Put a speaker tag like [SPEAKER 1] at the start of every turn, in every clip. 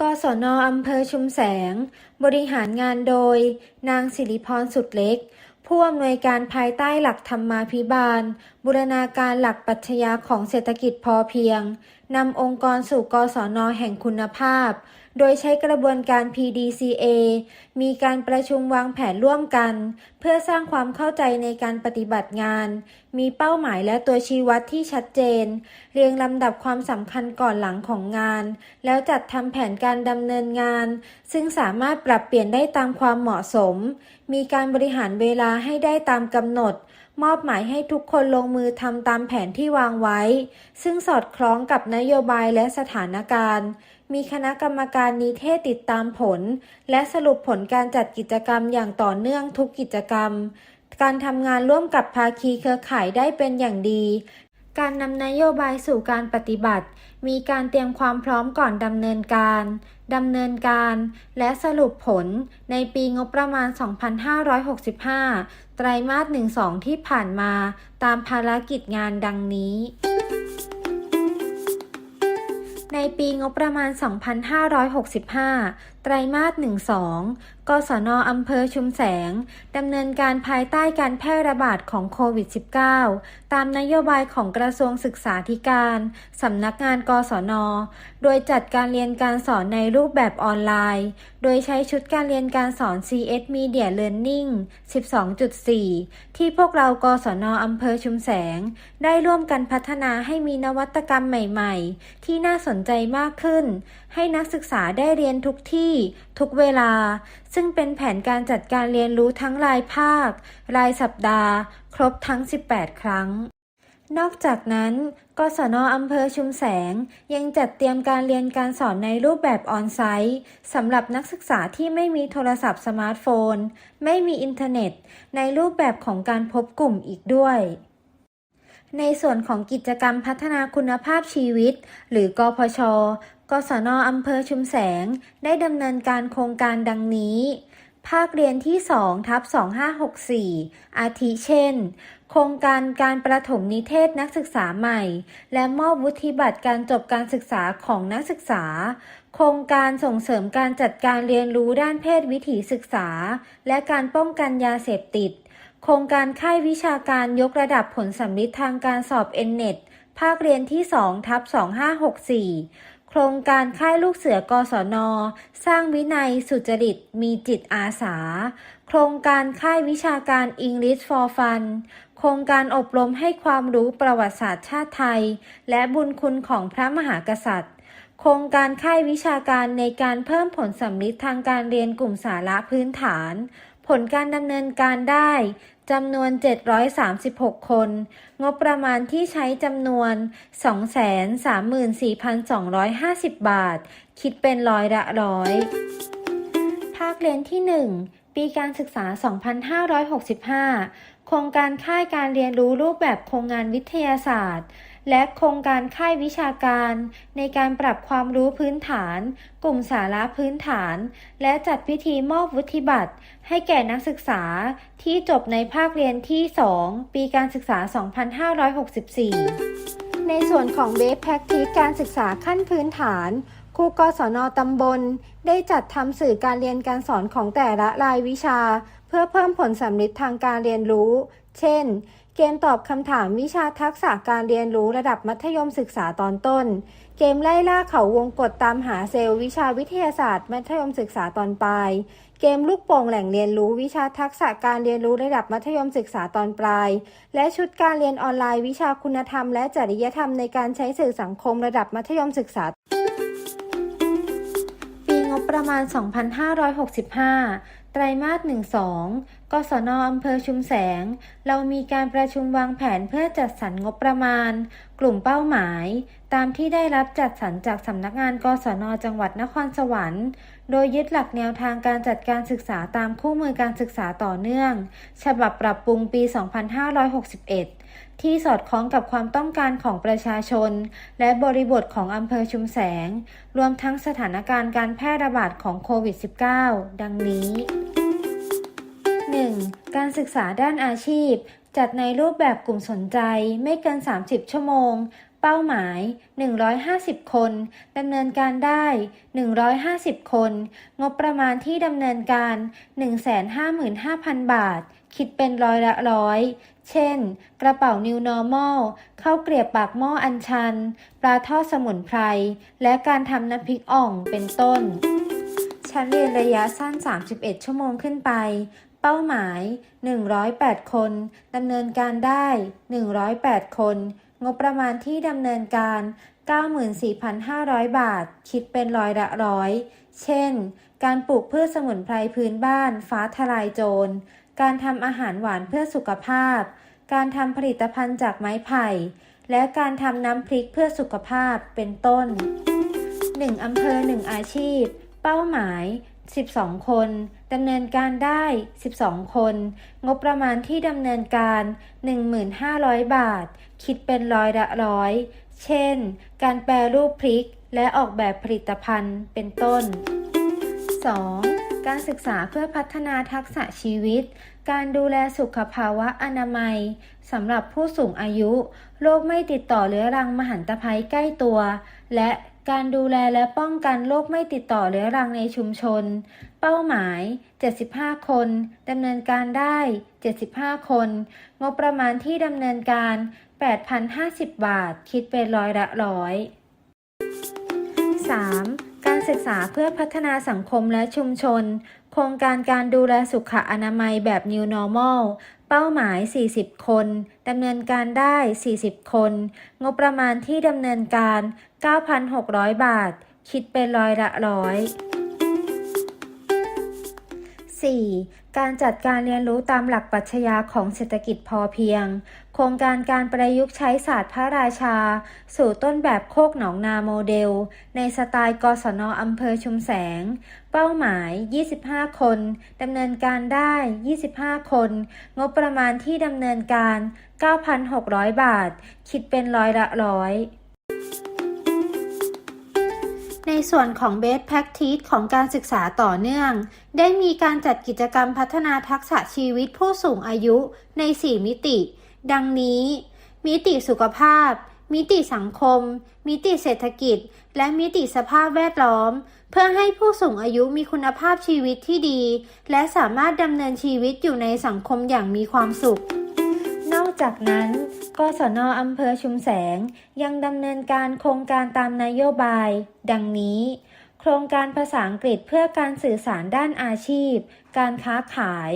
[SPEAKER 1] กศนอำเภอชุมแสง บริหารงานโดย นางสิริพรสุดเล็ก ผู้อำนวยการภายใต้หลักธรรมาภิบาล บูรณาการหลักปรัชญาของเศรษฐกิจพอเพียง นำองค์กรสู่กศนแห่งคุณภาพ โดยใช้กระบวนการ PDCA มีการประชุมวางแผนร่วมกัน เพื่อสร้างความเข้าใจในการปฏิบัติงาน มีเป้าหมายและตัวชี้วัดที่ชัดเจน เรียงลำดับความสำคัญก่อนหลังของงาน แล้วจัดทำแผนการดำเนินงาน ซึ่งสามารถปรับเปลี่ยนได้ตามความเหมาะสม มีการบริหารเวลาให้ได้ตามกำหนดมอบหมายให้ทุกคนลงมือทำตามแผนที่วางไว้ ซึ่งสอดคล้องกับนโยบายและสถานการณ์ มีคณะกรรมการนิเทศติดตามผล และสรุปผลการจัดกิจกรรมอย่างต่อเนื่องทุกกิจกรรม การทำงานร่วมกับภาคีเครือข่ายได้เป็นอย่างดี การนำนโยบายสู่การปฏิบัติ มีการเตรียมความพร้อมก่อนดำเนินการ ดำเนินการ และสรุปผลในปีงบประมาณ 2565 ไตรมาส 1-2 ที่ผ่านมา ตามภารกิจงานดังนี้ ในปีงบประมาณ 2565 ไตรมาส 1-2 กศนอำเภอชุมแสง ดำเนินการภายใต้การแพร่ระบาดของโควิด -19 ตามนโยบายของกระทรวงศึกษาธิการ สำนักงานกศน โดยจัดการเรียนการสอนในรูปแบบออนไลน์ โดยใช้ชุดการเรียนการสอน CS Media Learning 12.4 ที่พวกเรากศนอำเภอชุมแสง ได้ร่วมกันพัฒนาให้มีนวัตกรรมใหม่ ๆ ที่น่าสนใจมากขึ้น ให้นักศึกษาได้เรียนทุกที่ ทุกเวลา ซึ่งเป็นแผนการจัดการเรียนรู้ทั้งรายภาค รายสัปดาห์ ครบทั้ง 18 ครั้ง นอกจากนั้น กศนอำเภอชุมแสง ยังจัดเตรียมการเรียนการสอนในรูปแบบออนไซต์สำหรับนักศึกษาที่ไม่มีโทรศัพท์สมาร์ทโฟน ไม่มีอินเทอร์เน็ต ในรูปแบบของการพบกลุ่มอีกด้วยในส่วนของกิจกรรมพัฒนาคุณภาพชีวิต หรือกพช กศนอำเภอชุมแสงได้ดำเนินการโครงการดังนี้ ภาคเรียนที่2ทับ2564 อาทิเช่น โครงการการประถมนิเทศนักศึกษาใหม่ และมอบวุฒิบัตรการจบการศึกษาของนักศึกษา โครงการส่งเสริมการจัดการเรียนรู้ด้านเพศวิถีศึกษา และการป้องกันยาเสพติด โครงการค่ายวิชาการยกระดับผลสำลิดทางการสอบ N-NET ภาคเรียนที่2ทับ2564 ครงการค่ายลูกเสือกศน สร้างวินัยสุจริตมีจิตอาสา โครงการค่ายวิชาการ English for Fun โครงการอบรมให้ความรู้ประวัติศาสตร์ชาติไทย และบุญคุณของพระมหากษัตริย์ โครงการค่ายวิชาการในการเพิ่มผลสำลิดทางการเรียนกลุ่มสาระพื้นฐาน ผลการดำเนินการได้จำนวน 736 คน งบประมาณที่ใช้จำนวน 234,250 บาท คิดเป็นร้อยละร้อย ภาคเรียนที่ 1 ปีการศึกษา 2565 โครงการค่ายการเรียนรู้รูปแบบโครงงานวิทยาศาสตร์ และโครงการค่ายวิชาการ ในการปรับความรู้พื้นฐาน กลุ่มสาระพื้นฐาน และจัดพิธีมอบวุฒิบัตร ให้แก่นักศึกษาที่จบในภาคเรียนที่ 2 ปีการศึกษา 2564 ในส่วนของเบสแพคทีการศึกษาขั้นพื้นฐานครูกศนตำบล ได้จัดทำสื่อการเรียนการสอนของแต่ละรายวิชา เพื่อเพิ่มผลสำลิดทางการเรียนรู้ เช่น เกมตอบคำถามวิชาทักษะการเรียนรู้ระดับมัธยมศึกษาตอนต้น เกมไล่ล่าเขาวงกฏตามหาเซลล์วิชาวิทยาศาสตร์มัธยมศึกษาตอนปลาย เกมลูกโป่งแหล่งเรียนรู้วิชาทักษะการเรียนรู้ระดับมัธยมศึกษาตอนปลาย และชุดการเรียนออนไลน์วิชาคุณธรรมและจริยธรรมในการใช้สื่อสังคมระดับมัธยมศึกษา ปีงบประมาณ 2,565 ไตรมาส 1-2กศนอำเภอชุมแสง เรามีการประชุมวางแผนเพื่อจัดสรรงบประมาณ กลุ่มเป้าหมาย ตามที่ได้รับจัดสรรจากสำนักงานกศนจังหวัดนครสวรรค์ โดยยึดหลักแนวทางการจัดการศึกษาตามคู่มือการศึกษาต่อเนื่อง ฉบับปรับปรุงปี 2561 ที่สอดคล้องกับความต้องการของประชาชน และบริบทของอำเภอชุมแสง รวมทั้งสถานการณ์การแพร่ระบาดของโควิด -19 ดังนี้ 1. การศึกษาด้านอาชีพจัดในรูปแบบกลุ่มสนใจไม่เกิน 30 ชั่วโมง เป้าหมาย 150 คน ดำเนินการได้ 150 คน งบประมาณที่ดำเนินการ 155,000 บาท คิดเป็นร้อยละร้อย เช่น กระเป๋า New Normal ข้าวเกรียบปากหม้ออัญชัน ปลาทอดสมุนไพร และการทำน้ำพริกอ่อง เป็นต้น ชั้นเรียนระยะสั้น 31 ชั่วโมงขึ้นไปเป้าหมาย 108 คน ดำเนินการได้ 108 คน งบประมาณที่ดำเนินการ 94,500 บาท คิดเป็นร้อยละร้อย เช่น การปลูกพืชสมุนไพรพื้นบ้าน ฟ้าทลายโจร การทำอาหารหวานเพื่อสุขภาพ การทำผลิตภัณฑ์จากไม้ไผ่ และการทำน้ำพริกเพื่อสุขภาพ เป็นต้น 1 อำเภอ 1 อาชีพ เป้าหมาย 12 คนดำเนินการได้ 12 คน งบประมาณที่ดำเนินการ 1,500 บาท คิดเป็นร้อยละร้อย เช่น การแปรรูปพริก และออกแบบผลิตภัณฑ์ เป็นต้น 2. การศึกษาเพื่อพัฒนาทักษะชีวิต การดูแลสุขภาวะอนามัยสำหรับผู้สูงอายุ โรคไม่ติดต่อเรื้อรังมหันตภัยใกล้ตัว และ การดูแลและป้องกันโรคไม่ติดต่อเรื้อรังในชุมชน เป้าหมาย 75 คนดำเนินการได้ 75 คน งบประมาณที่ดำเนินการ 8,050 บาท คิดเป็นร้อยละร้อย 3. การศึกษาเพื่อพัฒนาสังคมและชุมชน โครงการการดูแลสุขอนามัยแบบ New Normal เป้าหมาย 40 คนดำเนินการได้ 40 คน งบประมาณที่ดำเนินการ 9,600 บาท คิดเป็นร้อยละร้อย 4. การจัดการเรียนรู้ตามหลักปรัชญาของเศรษฐกิจพอเพียง โครงการการประยุกต์ใช้ศาสตร์พระราชา สู่ต้นแบบโคกหนองนาโมเดล ในสไตล์กศนอำเภอชุมแสง เป้าหมาย 25 คนดำเนินการได้ 25 คน งบประมาณที่ดำเนินการ 9,600 บาท คิดเป็นร้อยละร้อยในส่วนของ Best Practice ของการศึกษาต่อเนื่อง ได้มีการจัดกิจกรรมพัฒนาทักษะชีวิตผู้สูงอายุใน 4 มิติ ดังนี้ มิติสุขภาพ มิติสังคม มิติเศรษฐกิจ และมิติสภาพแวดล้อม เพื่อให้ผู้สูงอายุมีคุณภาพชีวิตที่ดี และสามารถดำเนินชีวิตอยู่ในสังคมอย่างมีความสุข นอกจากนั้นกศนอำเภอชุมแสงยังดำเนินการโครงการตามนโยบาย ดังนี้ โครงการภาษาอังกฤษเพื่อการสื่อสารด้านอาชีพ การค้าขาย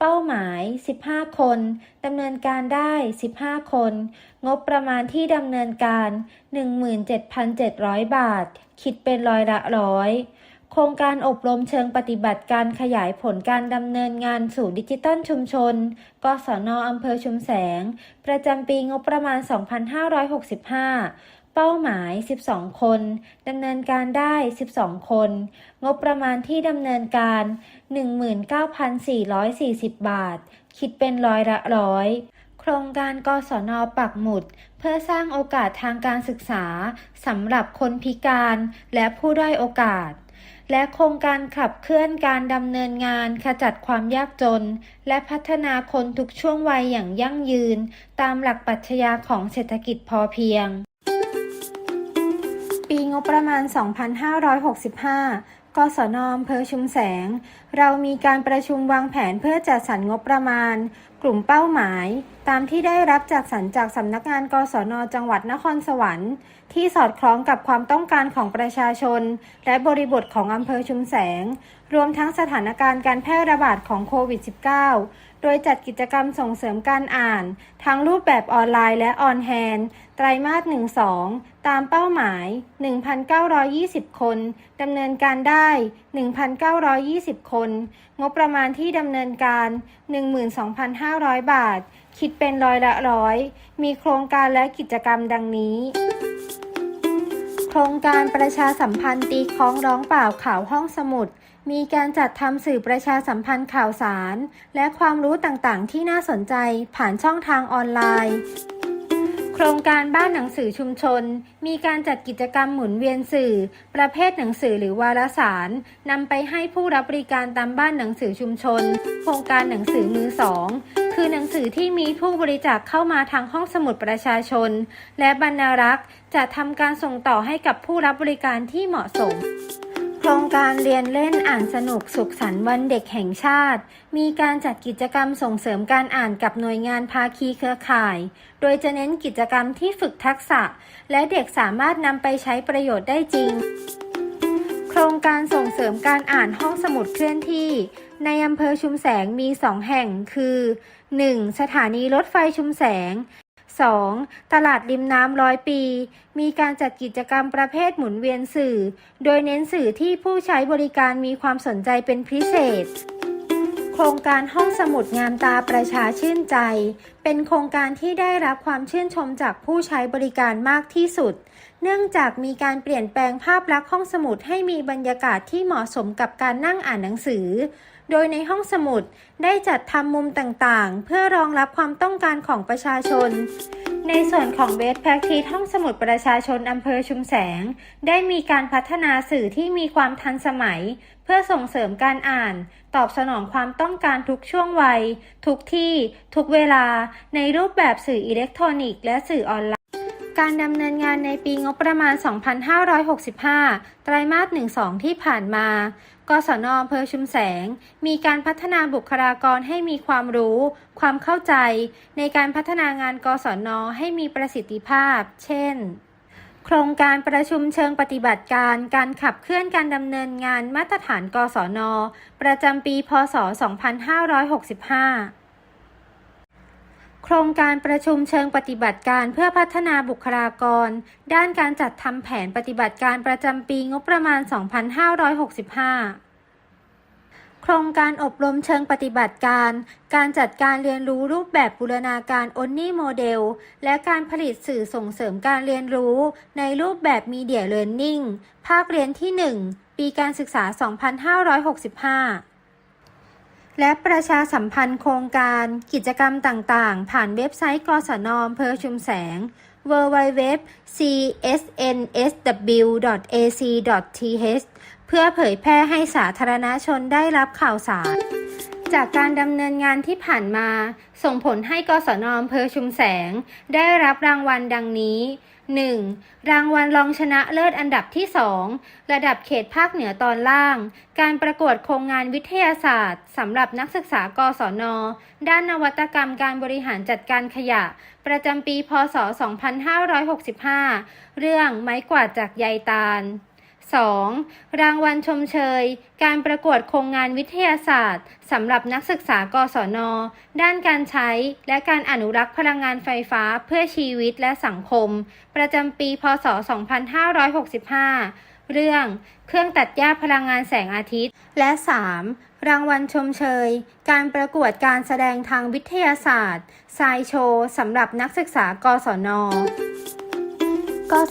[SPEAKER 1] เป้าหมาย 15 คนดำเนินการได้ 15 คน งบประมาณที่ดำเนินการ 17,700 บาท คิดเป็นร้อยละร้อย โครงการอบรมเชิงปฏิบัติการขยายผลการดำเนินงานสู่ดิจิทัลชุมชน กศนอำเภอชุมแสง ประจำปีงบประมาณ 2565 เป้าหมาย 12 คนดำเนินการได้ 12 คน งบประมาณที่ดำเนินการ 19,440 บาท คิดเป็นร้อยละร้อย โครงการกศนปักหมุด เพื่อสร้างโอกาสทางการศึกษาสำหรับคนพิการและผู้ด้อยโอกาส และโครงการขับเคลื่อนการดำเนินงานขจัดความยากจน และพัฒนาคนทุกช่วงวัยอย่างยั่งยืน ตามหลักปรัชญาของเศรษฐกิจพอเพียง ปีงบประมาณ 2565 กศนอำเภอชุมแสง เรามีการประชุมวางแผนเพื่อจัดสรรงบประมาณ กลุ่มเป้าหมาย ตามที่ได้รับจากสรรจากสำนักงาน กศน จังหวัดนครสวรรค์ ที่สอดคล้องกับความต้องการของประชาชน และบริบทของอำเภอชุมแสง รวมทั้งสถานการณ์การแพร่ระบาดของโควิด -19 ดยจัดกิจกรรมส่งเสริมการอ่าน ทั้งรูปแบบออนไลน์และออนแฮนด์ไตรมาส 1-2 ตามเป้าหมาย 1,920 คน ดำเนินการได้ 1,920 คน งบประมาณที่ดำเนินการ 12,500 บาท คิดเป็นร้อยละร้อย มีโครงการและกิจกรรมดังนี้โครงการประชาสัมพันธ์ตีคล้องร้องเปล่าข่าวห้องสมุด มีการจัดทำสื่อประชาสัมพันธ์ข่าวสาร และความรู้ต่างๆ ที่น่าสนใจผ่านช่องทางออนไลน์ โครงการบ้านหนังสือชุมชน มีการจัดกิจกรรมหมุนเวียนสื่อ ประเภทหนังสือหรือวารสารนำไปให้ผู้รับบริการตามบ้านหนังสือชุมชน โครงการหนังสือมือสองคือหนังสือที่มีผู้บริจาคเข้ามาทางห้องสมุดประชาชน และบรรณารักษ์จะทำการส่งต่อให้กับผู้รับบริการที่เหมาะสม ครงการเรียนเล่นอ่านสนุกสุขสันต์วันเด็กแห่งชาติ มีการจัดกิจกรรมส่งเสริมการอ่านกับหน่วยงานภาคีเครือข่าย โดยจะเน้นกิจกรรมที่ฝึกทักษะ และเด็กสามารถนำไปใช้ประโยชน์ได้จริง โครงการส่งเสริมการอ่านห้องสมุดเคลื่อนที่ ในอำเภอชุมแสงมี 2 แห่งคือ 1. สถานีรถไฟชุมแสง 2. ตลาดริมน้ำร้อยปี มีการจัดกิจกรรมประเภทหมุนเวียนสื่อ โดยเน้นสื่อที่ผู้ใช้บริการมีความสนใจเป็นพิเศษ โครงการห้องสมุดงามตาประชาชื่นใจ เป็นโครงการที่ได้รับความชื่นชมจากผู้ใช้บริการมากที่สุด เนื่องจากมีการเปลี่ยนแปลงภาพลักษณ์ห้องสมุดให้มีบรรยากาศที่เหมาะสมกับการนั่งอ่านหนังสือ โดยในห้องสมุดได้จัดทำมุมต่างๆ เพื่อรองรับความต้องการของประชาชน ในส่วนของเบสแพ c ทีห้องสมุดประชาชนอำเภอชุมแสง ได้มีการพัฒนาสื่อที่มีความทันสมัย เพื่อส่งเสริมการอ่าน ตอบสนองความต้องการทุกช่วงวัย ทุกที่ ทุกเวลา ในรูปแบบสื่ออิเล็กทรอนิกส์และสื่อออนไลน์การดำเนินงานในปีงบประมาณ 2565 ไตรมาส 1-2 ที่ผ่านมา กศนอำเภอชุมแสง มีการพัฒนาบุคลากรให้มีความรู้ ความเข้าใจ ในการพัฒนางานกศนให้มีประสิทธิภาพ เช่น โครงการประชุมเชิงปฏิบัติการ การขับเคลื่อนการดำเนินงานมาตรฐานกศน ประจำปี พศ 2565 โครงการประชุมเชิงปฏิบัติการเพื่อพัฒนาบุคลากร ด้านการจัดทำแผนปฏิบัติการประจำปีงบประมาณ 2565โครงการอบรมเชิงปฏิบัติการ การจัดการเรียนรู้รูปแบบบูรณาการ Only Model และการผลิตสื่อส่งเสริมการเรียนรู้ ในรูปแบบ Media Learning ภาคเรียนที่ 1 ปีการศึกษา 2565 และประชาสัมพันธ์โครงการกิจกรรมต่างๆ ผ่านเว็บไซต์กศนอำเภอชุมแสง www.csnsw.ac.th เพื่อเผยแพร่ให้สาธารณชนได้รับข่าวสาร จากการดำเนินงานที่ผ่านมา ส่งผลให้กศนอำเภอชุมแสง ได้รับรางวัลดังนี้ 1. รางวัลรองชนะเลิศอันดับที่ 2 ระดับเขตภาคเหนือตอนล่าง การประกวดโครงงานวิทยาศาสตร์สำหรับนักศึกษากศน ด้านนวัตกรรมการบริหารจัดการขยะ ประจำปี พศ 2565 เรื่องไม้กวาดจากใยตาล 2. รางวัลชมเชย การประกวดโครงงานวิทยาศาสตร์สำหรับนักศึกษากศน ด้านการใช้และการอนุรักษ์พลังงานไฟฟ้าเพื่อชีวิตและสังคม ประจำปี พศ 2565 เรื่อง เครื่องตัดหญ้าพลังงานแสงอาทิตย์ และ 3. รางวัลชมเชย การประกวดการแสดงทางวิทยาศาสตร์ไซโชว์สำหรับนักศึกษากศน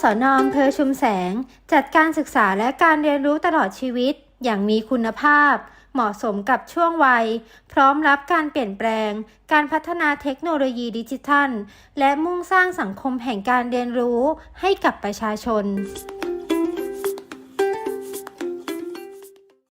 [SPEAKER 1] สอนอำเภอชุมแสง จัดการศึกษาและการเรียนรู้ตลอดชีวิต อย่างมีคุณภาพ เหมาะสมกับช่วงวัย พร้อมรับการเปลี่ยนแปลง การพัฒนาเทคโนโลยีดิจิทัล และมุ่งสร้างสังคมแห่งการเรียนรู้ให้กับประชาชน